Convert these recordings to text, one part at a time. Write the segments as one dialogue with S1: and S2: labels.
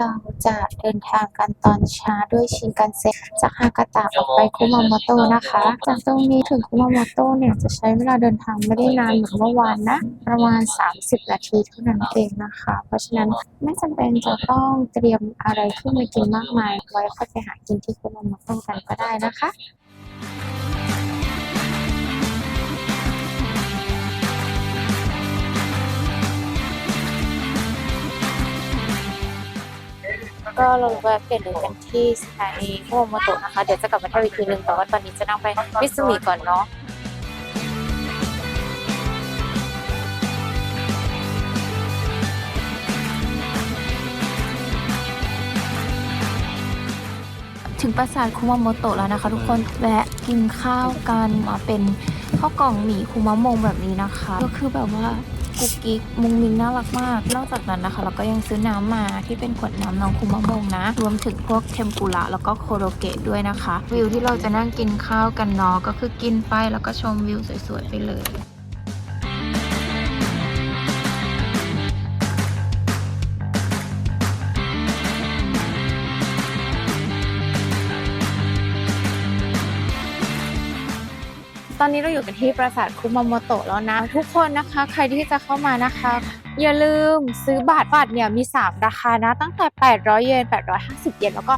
S1: เราจะเดินทางกันตอนเช้าด้วยชินกันเซ็นจากฮากาตะออกไปคุมาโมโตะนะคะ จากตรงนี้ถึงคุมาโมโตะเนี่ยจะใช้เวลาเดินทางไม่ได้นานเหมือนเมื่อวานนะ ประมาณ 30 นาทีเท่านั้นเองนะคะ เพราะฉะนั้นไม่จำเป็นจะต้องเตรียมอะไรขึ้นมากินมากมาย ไว้ค่อยไปหากินที่คุมาโมโตะกันก็ได้นะคะ ก็เราแวะเปลี่ยนเลยกันที่สถานีโมโมโตะนะคะ เดี๋ยวจะกลับมาเที่ยวอีกทีนึงแต่ว่าตอนนี้จะนั่งไปมิสมิก่อนเนาะ ถึงปราสาทคุมาโมโตะแล้วนะคะทุกคนแวะกินข้าวกันมาเป็นข้าวกล่องหมี่คุมะมงแบบนี้นะคะ ก็คือแบบว่ากุ๊กกิ๊กมุงมิงน่ารักมาก นอกจากนั้นนะคะเราก็ยังซื้อน้ำมาที่เป็นขวดน้ำน้องคุมะมงนะ รวมถึงพวกเทมปุระแล้วก็โคโรเกะด้วยนะคะ วิวที่เราจะนั่งกินข้าวกันเนาะก็คือกินไปแล้วก็ชมวิวสวยๆไปเลย ตอนนี้เราอยู่กันที่ปราสาทคุมาโมโตะแล้วนะ ทุกคนนะคะ ใครที่จะเข้ามานะคะ อย่าลืมซื้อบัตรบัตรเนี่ยมี 3 ราคานะ ตั้งแต่ 800 เยน 850 เยน แล้วก็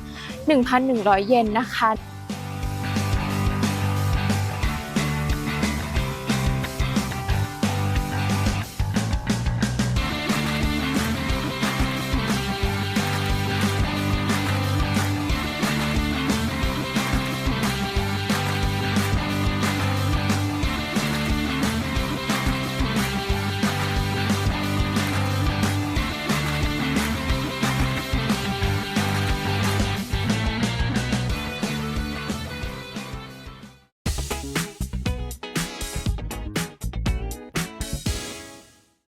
S1: 1,100 เยนนะคะ